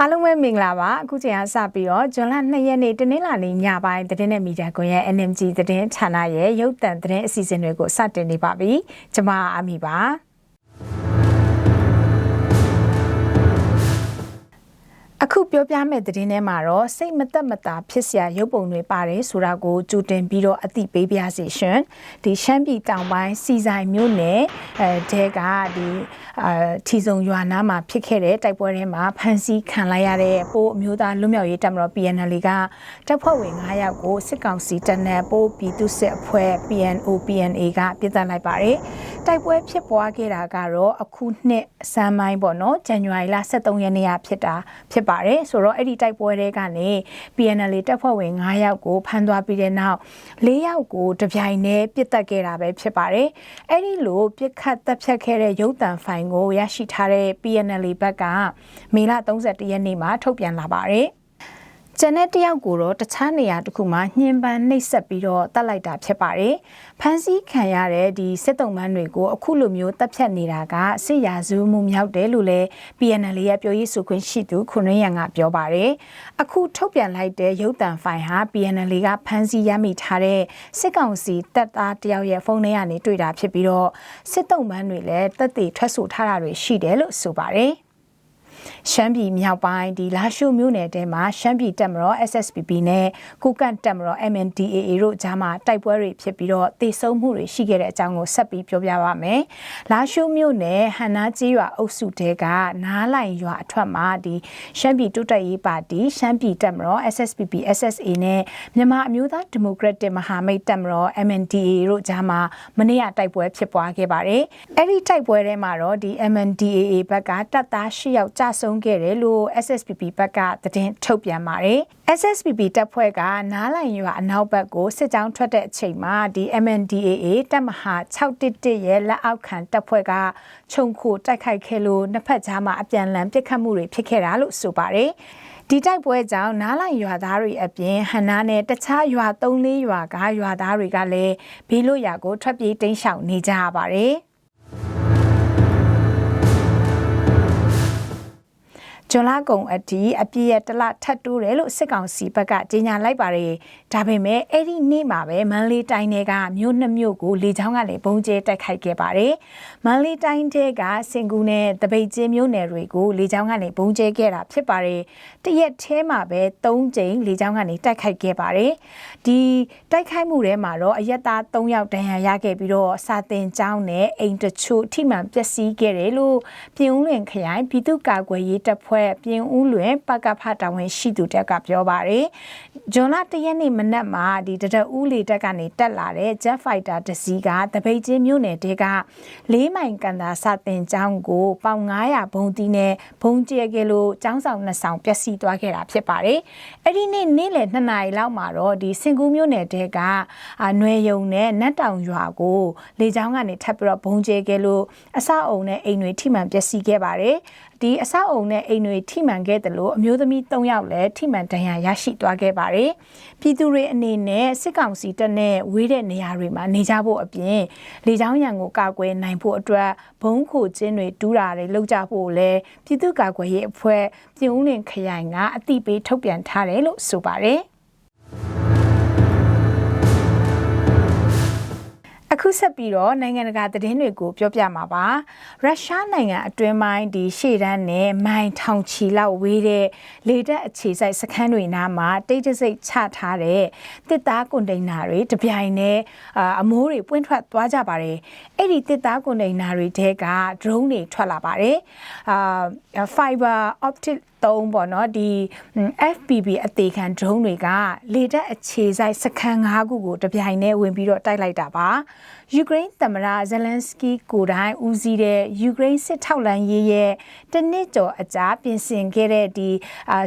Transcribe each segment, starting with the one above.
အားလုံးပဲမင်္ဂလာပါအခုချိန်ကစပြီးတော့ဇွန်လ2ရက်နေ့တနင်္လာနေ့ညပိုင်းသတင်းနဲ့မီဒီယာကွန်ရဲ့ NMG သတင်းဌာနရဲ့ရုပ်သံသတင်းအစီအစဉ်တွေကိုစတင်နေပါပြီကျွန်မအာမီပါ ခုပြောပြမယ့်သတင်းထဲမှာတော့စိတ်မသက်မသာဖြစ်စရာရုပ်ပုံတွေပါတယ်ဆိုတာကိုကြိုတင်ပြီးတော့အသိပေးပါရစေရှင်ဒီရှမ်းပြည်တောင်ပိုင်းစီဆိုင်မြို့နယ်အဲတဲကဒီအာထီစုံရွာနားမှာဖြစ်ခဲ့တဲ့တိုက်ပွဲထဲမှာဖမ်းဆီးခံလိုက်ရတဲ့ပိုးအမျိုးသားလွတ်မြောက်ရေးတပ်မတော် PNL ကတပ်ဖွဲ့ဝင်9ယောက်ကိုစစ်ကောင်စီတပ်နဲ့ပိုးပြည်သူစစ်အဖွဲ့ PNO PNA ကပြစ်ဒဏ်လိုက်ပါတယ်တိုက်ပွဲဖြစ်ပွားခဲ့တာကတော့အခုနှစ်စမ်းပိုင်းပေါ့နော်ဇန်နဝါရီလ23ရက်နေ့ကဖြစ်တာဖြစ်ပါတယ်ဆိုတော့အဲ့ဒီတိုက်ပွဲတွေကနေ PNL တပ်ဖွဲ့ဝင်9ယောက်ကိုဖမ်းသွားပြီးတဲ့နောက်4ယောက်ကိုတပြိုင်တည်းပြစ်တက်ခဲ့တာပဲဖြစ်ပါတယ်အဲ့ဒီလိုပြစ်ခတ်တပ်ဖြတ်ခဲ့တဲ့ရုပ်တံဖိုင်ကိုရရှိထားတဲ့ PNL ဘက်ကမေလ31ရက်နေ့မှာထုတ်ပြန်လာပါတယ် ကျန်တဲ့တယောက်ကိုတော့တခြားနေရာတစ်ခုမှာညှဉ်းပန်းနှိပ်စက်ပြီးတော့တတ်လိုက်တာဖြစ်ပါတယ်။ဖမ်းဆီးခံရတဲ့ဒီစစ်တုံးမန်းတွေကိုအခုလိုမျိုးတပ်ဖြတ်နေတာကစစ်ရာဇဝမှုမြောက်တယ်လို့လည်း PNL ရဲ့ပြောရေးဆိုခွင့်ရှိသူခွန်ရရန်ကပြောပါတယ်။အခုထုတ်ပြန်လိုက်တဲ့ရုပ်တံဖိုင်ဟာ PNL ကဖမ်းဆီးရမိထားတဲ့စစ်ကောင်စီတပ်သားတယောက်ရဲ့ဖုန်းထဲကနေတွေ့တာဖြစ်ပြီးတော့စစ်တုံးမန်းတွေလည်းတပ်တွေထွက်ဆိုထားတာတွေရှိတယ်လို့ဆိုပါတယ်။ ရှမ်းပြည်မြောက်ပိုင်းဒီလာရှိုမြို့နယ်တဲမှာရှမ်းပြည်တပ်မတော် SSPP နဲ့ကုကန့်တပ်မတော် MNDAA တို့ကြားမှာတိုက်ပွဲတွေဖြစ်ပြီးတော့တေဆုံးမှုတွေရှိခဲ့တဲ့အကြောင်းကိုဆက်ပြီးပြောပြပါမယ်။လာရှိုမြို့နယ်ဟန်နာကြီးရွာအုပ်စုတဲကနားလိုင်ရွာအထွက်မှာဒီရှမ်းပြည်တိုးတက်ရေးပါတီရှမ်းပြည်တပ်မတော် SSPP SSA နဲ့မြန်မာအမျိုးသားဒီမိုကရက်တစ်မဟာမိတ်တပ်မတော် MNDAA တို့ကြားမှာမနေ့ကတိုက်ပွဲဖြစ်ပွားခဲ့ပါတယ်။အဲ့ဒီတိုက်ပွဲထဲမှာတော့ဒီ MNDAA ဘက်ကတပ်သား၈ယောက်ကြာဆုံးခဲ့တယ်လို့ SSPP ဘက်ကသတင်းထုတ်ပြန်ပါတယ်။ SSPP တပ်ဖွဲ့ကနားလိုင်ရွာအနောက်ဘက်ကိုစစ်ကြောင်းထွက်တဲ့အချိန်မှာဒီ MNDAA တပ်မဟာ611ရဲ့လက်အောက်ခံတပ်ဖွဲ့ကခြုံခိုတိုက်ခိုက်ခဲ့လို့နှစ်ဖက်ကြားမှာအပြန်အလှန်ပစ်ခတ်မှုတွေဖြစ်ခဲ့တာလို့ဆိုပါတယ်။ဒီတိုက်ပွဲကြောင့်နားလိုက်ရွာသားတွေအပြင်ဟန်နာနဲ့တခြားရွာ၃၄ရွာကရွာသားတွေကလည်းဘေးလွတ်ရာကိုထွက်ပြေးတိမ်းရှောင်နေကြရပါတယ်။ ဂျွန်လကုံအတီးအပြည့်ရတလထတ်တိုးတယ်လို့စစ်ကောင်စီဘက်ကကြေညာလိုက်ပါတယ်။ဒါပေမဲ့အဲ့ဒီနေ့မှာပဲမန်လေးတိုင်းတွေကမြို့နှစ်မြို့ကိုလေကြောင်းကလည်းဘုံကျဲတိုက်ခိုက်ခဲ့ပါတယ်။မန်လေးတိုင်းတွေကစင်ကူနဲ့တပိတ်ကျင်းမြို့နယ်တွေကိုလေကြောင်းကနေဘုံကျဲခဲ့တာဖြစ်ပါတယ်။တရက်ထဲမှာပဲ၃ကြိမ်လေကြောင်းကနေတိုက်ခိုက်ခဲ့ပါတယ်။ဒီတိုက်ခိုက်မှုထဲမှာတော့အရက်သား၃ယောက်ဒဏ်ရာရခဲ့ပြီးတော့စာတင်ကျောင်းနဲ့အိမ်တချို့ထိမှန်ပျက်စီးခဲ့တယ်လို့ပြည်ဦးလွင်ခရိုင်ပြည်သူ့ကာကွယ်ရေးတပ်ဖွဲ့ဖွဲ့ပြင်ဦးလွင်ပကဖတာဝန်ရှိသူတက်ကပြောပါတယ်။ဂျွန်လတရက်နေ့မနက်မှာဒီတရဦးလေတက်ကနေတက်လာတဲ့ Jet Fighter တစီးကတပိတ်ချင်းမြို့နယ်တဲက၄မိုင်ကန်သာစတင်ကျောင်းကိုပေါင်900ဘုံတီးနဲ့ဘုံကျဲခဲ့လို့ကျောင်းဆောင်နှစ်ဆောင်ပျက်စီးသွားခဲ့တာဖြစ်ပါတယ်။အဲ့ဒီနေ့နေ့လယ်2နာရီလောက်မှာတော့ဒီစင်ကူးမြို့နယ်တဲကအနွယ်ယုံနဲ့နတ်တောင်ရွာကိုလေကျောင်းကနေထပ်ပြီးတော့ဘုံကျဲခဲ့လို့အဆောက်အုံနဲ့အိမ်တွေထိမှန်ပျက်စီးခဲ့ပါတယ်။ဒီအဆောက်အုံနဲ့အိမ်တွေထိမှန်ခဲ့တယ်လို့အမျိုးသမီး၃ယောက်လည်းထိမှန်ဒဏ်ရာရရှိသွားခဲ့ပါတယ်။ပြည်သူတွေအနေနဲ့စစ်ကောင်စီတပ်နဲ့ဝေးတဲ့နေရာတွေမှာနေကြဖို့အပြင်လေကြောင်းရန်ကိုကာကွယ်နိုင်ဖို့အတွက်ဘုံခိုကျင်းတွေတူးတာတွေလုပ်ကြဖို့လည်းပြည်သူ့ကာကွယ်ရေးအဖွဲ့ပြည်ဦးလင်ခရိုင်ကအတိပေးထုတ်ပြန်ထားတယ်လို့ဆိုပါတယ်။ ခုဆက်ပြီးတော့နိုင်ငံတကာသတင်းတွေကိုပြောပြမှာပါရုရှားနိုင်ငံအတွင်းပိုင်းဒီရှေ့တန်းနဲ့မိုင်ထောင်ချီလောက်ဝေးတဲ့လေတပ်အခြေစိုက်စခန်းတွေနားမှာတိတ်တဆိတ်ချထားတဲ့တစ်သားကွန်တိန်နာတွေတပြိုင်နဲ့အမိုးတွေပွင့်ထွက်သွားကြပါတယ်အဲ့ဒီတစ်သားကွန်တိန်နာတွေတဲက drone တွေထွက်လာပါတယ်အာ fiber optic သုံးပေါ့နော်ဒီ FPV အသေးခံ drone တွေကလေတပ်အခြေစိုက်စခန်း၅ခုကိုတပြိုင်တည်းဝင်ပြီးတော့တိုက်လိုက်တာပါ ယူကရိန်းသမ္မတဇလန်စကီကိုတိုင်ဦးစီးတဲ့ယူကရိန်းစစ်ထောက်လှမ်းရေးရဲ့တနစ်ကျော်အကြာပြင်ဆင်ခဲ့တဲ့ဒီ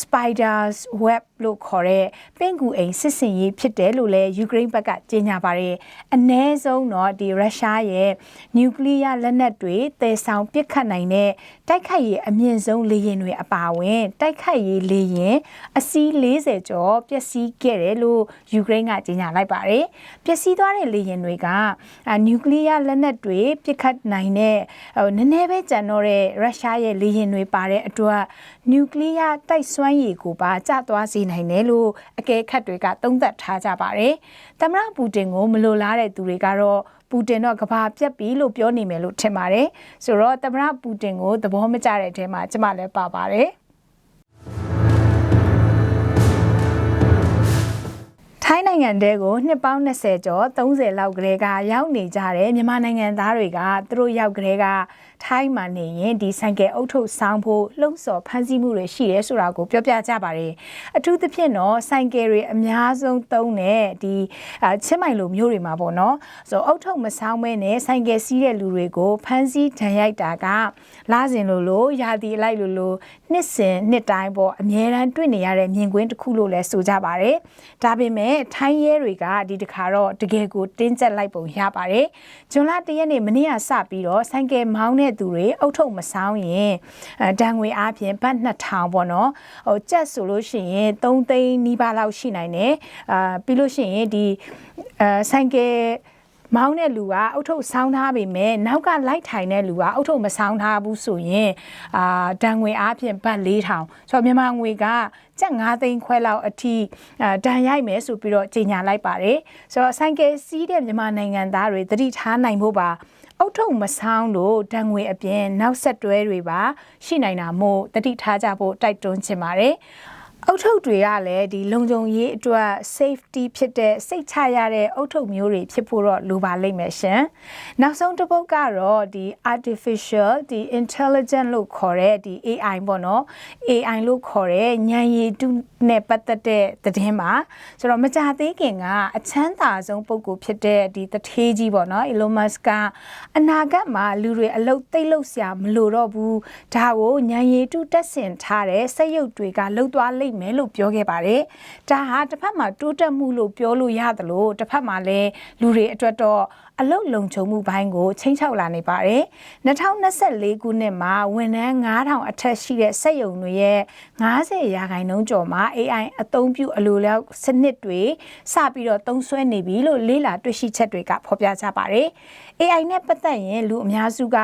Spiders Web လို့ခေါ်တဲ့ပင့်ကူအိမ်စစ်စင်ရေးဖြစ်တယ်လို့လည်းယူကရိန်းဘက်ကကြေညာပါတယ်အ ਨੇ ဆုံးတော့ဒီရုရှားရဲ့နျူကလ িয়ার လက်နက်တွေတည်ဆောင်ပစ်ခတ်နိုင်တဲ့တိုက်ခိုက်ရေးအမြင့်ဆုံးလေယာဉ်တွေအပါအဝင်တိုက်ခိုက်ရေးလေယာဉ်အစီး40ကျော်ပျက်စီးခဲ့တယ်လို့ယူကရိန်းကကြေညာလိုက်ပါတယ်ပျက်စီးသွားတဲ့လေယာဉ်တွေက နျူကလ িয়ার လက်နက်တွေပစ်ခတ်နိုင်တဲ့ဟိုနည်းနည်းပဲကြံတော့တဲ့ရုရှားရဲ့လေယာဉ်တွေပါတဲ့အတွက်နျူကလ িয়ার တိုက်စွမ်းရည်ကိုပါကျသွားစေနိုင် ိုင်တယ်လို့အကဲခတ်တွေကသုံးသပ်ထားကြပါတယ်။သမ္မတပူတင်ကိုမလိုလားတဲ့သူတွေကတော့ပူတင်တော့ကဘာပြက်ပြီလို့ပြောနေမယ်လို့ထင်ပါတယ်။ဆိုတော့သမ္မတပူတင်ကိုသဘောမကျတဲ့အထဲမှာကျမလည်းပါပါတယ်။ ထိုင်းနိုင်ငံတဲကိုနှစ်ပေါင်း20ကျော်30လောက်ကလေးကရောက်နေကြတဲ့မြန်မာနိုင်ငံသားတွေကသူတို့ရောက်ကလေးကထိုင်းမှာနေရင်ဒီဆိုင်ကယ်အုပ်ထုပ်ဆောင်းဖို့လှုံ့ဆော်ဖမ်းဆီးမှုတွေရှိရဲဆိုတာကိုပြောပြကြပါတယ်အထူးသဖြင့်တော့ဆိုင်ကယ်တွေအများဆုံးသုံးတဲ့ဒီချင်းမိုင်လိုမျိုးတွေမှာပေါ့နော်ဆိုအုပ်ထုပ်မဆောင်းမဲနဲ့ဆိုင်ကယ်စီးတဲ့လူတွေကိုဖမ်းဆီးဒဏ်ရိုက်တာကလာစဉ်လိုလိုရာသီလိုက်လိုလိုနှစ်စဉ်နှစ်တိုင်းပေါ့အများရန်တွေ့နေရတဲ့မြင်ကွင်းတစ်ခုလို့လည်းဆိုကြပါတယ်ဒါပေမဲ့ထိုင်းရဲတွေကဒီတခါတော့တကယ်ကိုတင်းကျပ်လိုက်ပုံရပါတယ်ဂျွန်လတရက်နေ့မနေ့ကစပြီးတော့ဆိုင်ကယ်မောင်းတဲ့တဲ့သူတွေအုတ်ထုပ်မဆောင်ရင်ဒဏ်ငွေအားဖြင့်ဘတ်2000ပေါ့နော်ဟိုကြက်ဆိုလို့ရှိရင်3သိန်းနီးပါးလောက်ရှိနိုင်တယ်အာပြီးလို့ရှိရင်ဒီအဲဆိုင်ကယ် မောင်းတဲ့လူကအုတ်ထုပ်ဆောင်းထားပေမဲ့နောက်ကလိုက်ထိုင်တဲ့လူကအုတ်ထုပ်မဆောင်းထားဘူးဆိုရင်အာဒဏ်ငွေအားဖြင့်ဘတ်4000ဆိုတော့မြန်မာငွေကကျပ်9သိန်းခွဲလောက်အထိဒဏ်ရိုက်မယ်ဆိုပြီးတော့ကြေညာလိုက်ပါတယ်ဆိုတော့ဆိုင်ကယ်စီးတဲ့မြန်မာနိုင်ငံသားတွေသတိထားနိုင်ဖို့ပါအုတ်ထုံမဆောင်းလို့တန်ငွေအပြင်နောက်ဆက်တွဲတွေပါရှိနိုင်တာမို့တတိထားကြဖို့တိုက်တွန်းချင်ပါတယ် အုတ်ထုတ်တွေကလည်းဒီလုံခြုံရေးအတွက် safety ဖြစ်တဲ့စိတ်ချရတဲ့အုတ်ထုတ်မျိုးတွေဖြစ်ဖို့တော့လိုပါလိမ့်မယ်ရှင်။နောက်ဆုံးတစ်ပုတ်ကတော့ဒီ artificial ဒီ intelligent လို့ခေါ်တဲ့ဒီ AI ပေါ့နော်။ AI လို့ခေါ်တဲ့ဉာဏ်ရည်တုနဲ့ပတ်သက်တဲ့သတင်းပါ။ဆိုတော့မကြသေးခင်ကအချမ်းသာဆုံးပုဂ္ဂိုလ်ဖြစ်တဲ့ဒီတထေးကြီးပေါ့နော် Elon Musk ကအနာဂတ်မှာလူတွေအလုတ်သိမ့်လို့ဆရာမလိုတော့ဘူး။ဒါကိုဉာဏ်ရည်တုတက်ဆင်ထားတဲ့စက်ရုပ်တွေကလှုပ်သွားလိမ့်မယ်လို့ပြောခဲ့ပါတယ်။ဒါဟာတစ်ဖက်မှာတိုးတက်မှုလို့ပြောလို့ရတယ်လို့တစ်ဖက်မှာလည်းလူတွေအတွက်တော့အလုတ်လုံခြုံမှုဘိုင်းကိုချိန်ချောက်လာနေပါတယ်။2024ခုနှစ်မှာဝန်ထမ်း9000အထက်ရှိတဲ့စက်ရုံတွေရဲ့90ရာခိုင်နှုန်းကျော်မှာ AI အသုံးပြုအလိုလျောက်စနစ်တွေစပြီးတော့သုံးစွဲနေပြီလို့လေ့လာတွေ့ရှိချက်တွေကဖော်ပြကြပါတယ်။ AI နဲ့ပတ်သက်ရင်လူအများစုက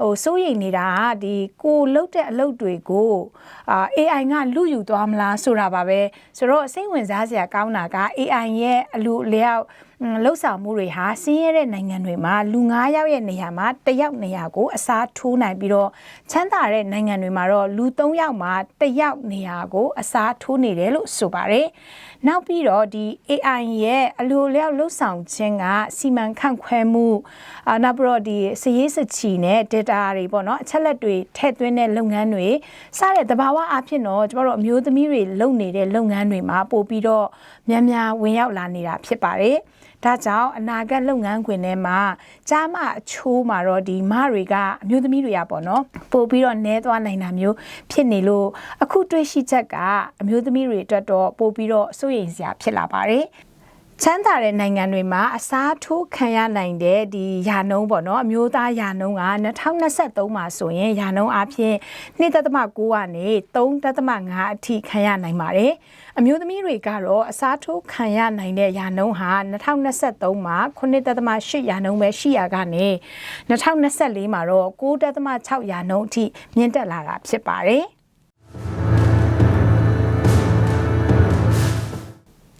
ဟိုစိုးရိမ်နေတာဒီကိုလုတ်တဲ့အလုပ်တွေကိုအာ AI ကလူယူသွားမလားဆိုတာပါပဲဆိုတော့စိတ်ဝင်စားစရာကောင်းတာက AI ရဲ့အလူလျောက်လှုပ်ဆောင်မှုတွေဟာဆင်းရဲတဲ့နိုင်ငံတွေမှာလူ9ယောက်ရဲ့နေရာမှာ1ယောက်နေရာကိုအစားထိုးနိုင်ပြီးတော့ချမ်းသာတဲ့နိုင်ငံတွေမှာတော့လူ3ယောက်မှာ1ယောက်နေရာကိုအစားထိုးနေတယ်လို့ဆိုပါတယ်။ နောက်ပြီးတော့ဒီ AI ရဲ့အလိုလျောက်လှုပ်ဆောင်ခြင်းကစီမံခန့်ခွဲမှုအာနောက်ပြီးတော့ဒီစရေးစချီနဲ့ data တွေပေါ့နော်အချက်လက်တွေထည့်သွင်းတဲ့လုပ်ငန်းတွေစတဲ့တဘာဝအဖြစ်တော့ကျမတို့အမျိုးသမီးတွေလုပ်နေတဲ့လုပ်ငန်းတွေမှာပို့ပြီးတော့များများဝင်ရောက်လာနေတာဖြစ်ပါတယ်။ ဒါကြောင့်အနာဂတ်လုပ်ငန်းခွင်ထဲမှာကြားမအချိုးမှာတော့ဒီမတွေကအမျိုးသမီးတွေကပေါ့နော်ပို့ပြီးတော့နဲသွားနိုင်တာမျိုးဖြစ်နေလို့အခုတွေ့ရှိချက်ကအမျိုးသမီးတွေအတွက်တော့ပို့ပြီးတော့စိုးရိမ်စရာဖြစ်လာပါတယ် ချမ်းသာတဲ့နိုင်ငံတွေမှာအစားထိုးခံရနိုင်တဲ့ဒီယာနှုံးပေါ့နော်အမျိုးသားယာနှုံးက2023မှာဆိုရင်ယာနှုံးအဖြစ်2.9ကနေ3.5အထိခံရနိုင်ပါတယ်အမျိုးသမီးတွေကတော့အစားထိုးခံရနိုင်တဲ့ယာနှုံးဟာ2023မှာ9.8ရာနှုန်းပဲရှိရကနေ2024မှာတော့9.6ရာနှုန်းအထိမြင့်တက်လာတာဖြစ်ပါတယ်